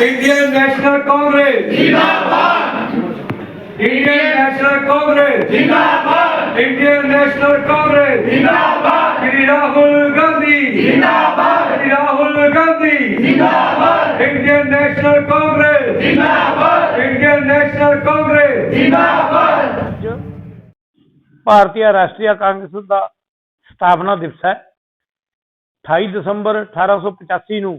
Indian national Congress जिंदाबाद Indian national Congress जिंदाबाद Indian national Congress जिंदाबाद श्री राहुल गांधी जिंदाबाद श्री राहुल गांधी जिंदाबाद इंडियन नेशनल कांग्रेस जिंदाबाद इंडियन नेशनल कांग्रेस जिंदाबाद ਭਾਰਤੀ ਰਾਸ਼ਟਰੀ ਕਾਂਗਰਸ ਦਾ ਸਥਾਪਨਾ ਦਿਵਸ ਹੈ 28 ਦਸੰਬਰ 1885 ਨੂੰ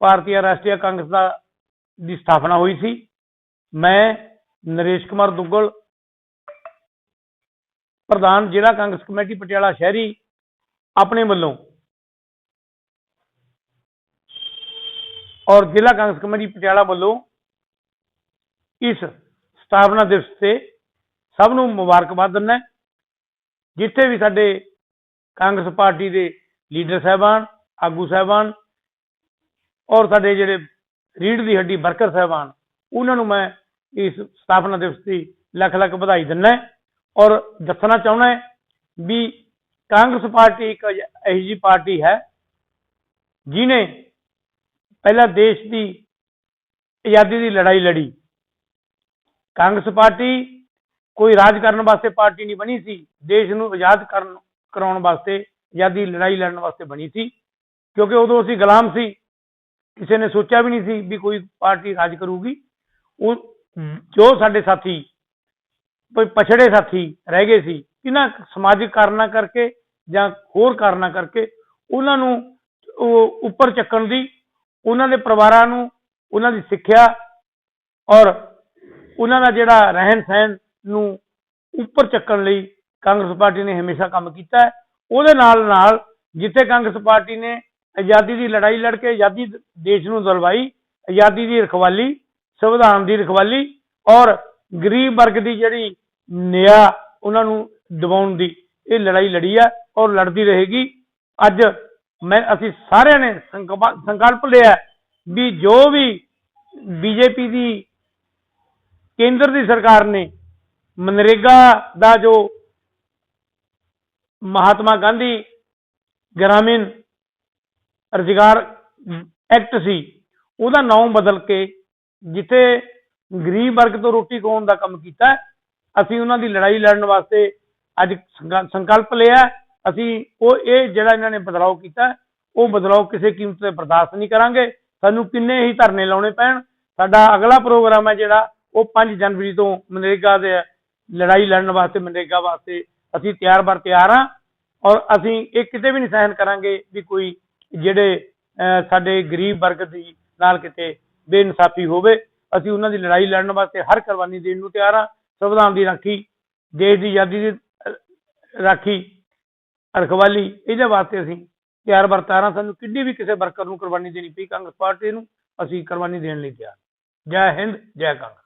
ਭਾਰਤੀ ਰਾਸ਼ਟਰੀ ਕਾਂਗਰਸ ਦਾ ਦੀ ਸਥਾਪਨਾ ਹੋਈ ਸੀ। ਮੈਂ ਨਰੇਸ਼ ਕੁਮਾਰ ਦੁੱਗਲ, ਪ੍ਰਧਾਨ ਜ਼ਿਲ੍ਹਾ ਕਾਂਗਰਸ ਕਮੇਟੀ, ਪਟਿਆਲਾ ਸ਼ਹਿਰੀ, ਆਪਣੇ ਵੱਲੋਂ ਔਰ ਜ਼ਿਲ੍ਹਾ ਕਾਂਗਰਸ ਕਮੇਟੀ, ਪਟਿਆਲਾ ਵੱਲੋਂ ਇਸ ਸਥਾਪਨਾ ਦਿਵਸ ਤੇ ਸਭ ਨੂੰ ਮੁਬਾਰਕਬਾਦ ਦਿੰਦਾ ਜਿੱਥੇ ਵੀ ਸਾਡੇ ਕਾਂਗਰਸ ਪਾਰਟੀ ਦੇ ਲੀਡਰ ਸਾਹਿਬਾਨ, ਆਗੂ ਸਾਹਿਬਾਨ ਔਰ ਸਾਡੇ ਜਿਹੜੇ ਰੀੜ ਦੀ ਹੱਡੀ ਵਰਕਰ ਸਾਹਿਬਾਨ, ਉਹਨਾਂ ਨੂੰ ਮੈਂ ਇਸ ਸਥਾਪਨਾ ਦਿਵਸ ਦੀ ਲੱਖ ਲੱਖ ਵਧਾਈ ਦਿੰਦਾ ਔਰ ਦੱਸਣਾ ਚਾਹੁੰਦਾ ਵੀ ਕਾਂਗਰਸ ਪਾਰਟੀ ਇੱਕ ਇਹੋ ਜਿਹੀ ਪਾਰਟੀ ਹੈ ਜਿਨੇ ਪਹਿਲਾਂ ਦੇਸ਼ ਦੀ ਆਜ਼ਾਦੀ ਦੀ ਲੜਾਈ ਲੜੀ। ਕਾਂਗਰਸ ਪਾਰਟੀ ਕੋਈ ਰਾਜ ਕਰਨ ਵਾਸਤੇ ਪਾਰਟੀ ਨਹੀਂ ਬਣੀ ਸੀ, ਦੇਸ਼ ਨੂੰ ਆਜ਼ਾਦ ਕਰਨ, ਕਰਾਉਣ ਵਾਸਤੇ, ਆਜ਼ਾਦੀ ਦੀ ਲੜਾਈ ਲੜਨ ਵਾਸਤੇ ਬਣੀ ਸੀ, ਕਿਉਂਕਿ ਉਦੋਂ ਅਸੀਂ ਗੁਲਾਮ ਸੀ। ਕਿਸੇ ਨੇ ਸੋਚਿਆ ਵੀ ਨਹੀਂ ਸੀ ਵੀ ਕੋਈ ਪਾਰਟੀ ਰਾਜ ਕਰੂਗੀ। ਉਹ ਜੋ ਸਾਡੇ ਸਾਥੀ ਕੋਈ ਪਛੜੇ ਸਾਥੀ ਰਹਿ ਗਏ ਸੀ ਇਹਨਾਂ ਸਮਾਜਿਕ ਕਾਰਨਾਂ ਕਰਕੇ ਜਾਂ ਹੋਰ ਕਾਰਨਾਂ ਕਰਕੇ ਉਹਨਾਂ ਨੂੰ ਉਹ ਉੱਪਰ ਚੱਕਣ ਦੀ ਉਹਨਾਂ ਦੇ ਪਰਿਵਾਰਾਂ ਨੂੰ ਉਹਨਾਂ ਦੀ ਸਿੱਖਿਆ ਔਰ ਉਹਨਾਂ ਦਾ ਜਿਹੜਾ ਰਹਿਣ ਸਹਿਣ ਨੂੰ ਉੱਪਰ ਚੱਕਣ ਲਈ ਕਾਂਗਰਸ ਪਾਰਟੀ ਨੇ ਹਮੇਸ਼ਾ ਕੰਮ ਕੀਤਾ ਹੈ। ਉਹਦੇ ਨਾਲ ਨਾਲ ਜਿੱਥੇ ਕਾਂਗਰਸ ਪਾਰਟੀ ਨੇ ਆਜ਼ਾਦੀ ਦੀ ਲੜਾਈ ਲੜ ਕੇ ਆਜ਼ਾਦੀ ਦੇਸ਼ ਨੂੰ ਦਿਲਵਾਈ ਆਜ਼ਾਦੀ ਦੀ ਰਖਵਾਲੀ, ਸੰਵਿਧਾਨ ਦੀ ਰਖਵਾਲੀ ਔਰ ਗਰੀਬ ਵਰਗ ਦੀ ਜਿਹੜੀ ਨਿਆ ਉਹਨਾਂ ਨੂੰ ਦਿਵਾਉਣ ਦੀ ਇਹ ਲੜਾਈ ਲੜੀ ਹੈ ਔਰ ਲੜਦੀ ਰਹੇਗੀ। ਅੱਜ ਮੈਂ, ਅਸੀਂ ਸਾਰਿਆਂ ਨੇ ਸੰਕਲਪ ਸੰਕਲਪ ਲਿਆ ਵੀ ਜੋ ਵੀ ਬੀਜੇਪੀ ਦੀ ਕੇਂਦਰ ਦੀ ਸਰਕਾਰ ਨੇ ਮਨਰੇਗਾ ਦਾ ਜੋ ਮਹਾਤਮਾ ਗਾਂਧੀ, ਗ੍ਰਾਮੀਣ ਰੁਜ਼ਗਾਰ ਐਕਟ ਸੀ, ਉਹਦਾ ਨਾਮ ਬਦਲ ਕੇ ਜਿੱਥੇ ਗਰੀਬ ਵਰਗ ਤੋਂ ਰੋਟੀ ਖਵਾਉਣ ਦਾ ਕੰਮ ਕੀਤਾ, ਅਸੀਂ ਉਹਨਾਂ ਦੀ ਲੜਾਈ ਲੜਨ ਵਾਸਤੇ ਅੱਜ ਸੰਕਲਪ ਲਿਆ, ਅਸੀਂ ਉਹ, ਇਹ ਜਿਹੜਾ ਇਹਨਾਂ ਨੇ ਬਦਲਾਅ ਕੀਤਾ, ਉਹ ਬਦਲਾਅ ਕਿਸੇ ਕੀਮਤ ਤੇ ਬਰਦਾਸ਼ਤ ਨਹੀਂ ਕਰਾਂਗੇ, ਸਾਨੂੰ ਕਿੰਨੇ ਹੀ ਧਰਨੇ ਲਾਉਣੇ ਪੈਣ, ਸਾਡਾ ਅਗਲਾ ਪ੍ਰੋਗਰਾਮ ਹੈ ਜਿਹੜਾ, ਉਹ 5 ਜਨਵਰੀ ਤੋਂ ਮਨਰੇਗਾ ਦੇ ਲੜਾਈ ਲੜਨ ਵਾਸਤੇ, ਮਨਰੇਗਾ ਵਾਸਤੇ ਅਸੀਂ ਤਿਆਰ ਬਰ ਤਿਆਰ ਹਾਂ, ਔਰ ਅਸੀਂ ਇਹ ਕਿਤੇ ਵੀ ਨਹੀਂ ਸਹਿਣ ਕਰਾਂਗੇ ਵੀ ਕੋਈ ਜਿਹੜੇ ਅਹ, ਸਾਡੇ ਗਰੀਬ ਵਰਗ ਦੀ ਨਾਲ ਕਿਤੇ ਬੇਇਨਸਾਫੀ ਹੋਵੇ ਅਸੀਂ ਉਹਨਾਂ ਦੀ ਲੜਾਈ ਲੜਨ ਵਾਸਤੇ ਹਰ ਕੁਰਬਾਨੀ ਦੇਣ ਨੂੰ ਤਿਆਰ ਹਾਂ। ਸੰਵਿਧਾਨ ਦੀ ਰਾਖੀ ਦੇਸ਼ ਦੀ ਆਜ਼ਾਦੀ ਦੀ ਅਹ, ਰਾਖੀ ਰਖਵਾਲੀ ਇਹਦੇ ਵਾਸਤੇ ਅਸੀਂ ਤਿਆਰ ਬਰ ਤਿਆਰ ਹਾਂ। ਸਾਨੂੰ ਕਿੱਡੀ ਵੀ ਕਿਸੇ ਵਰਕਰ ਨੂੰ ਕੁਰਬਾਨੀ ਦੇਣੀ ਪਈ ਕਾਂਗਰਸ ਪਾਰਟੀ ਨੂੰ ਅਸੀਂ ਕੁਰਬਾਨੀ ਦੇਣ ਲਈ ਤਿਆਰ ਜੈ ਹਿੰਦ ਜੈ ਕਾਂਗਰਸ।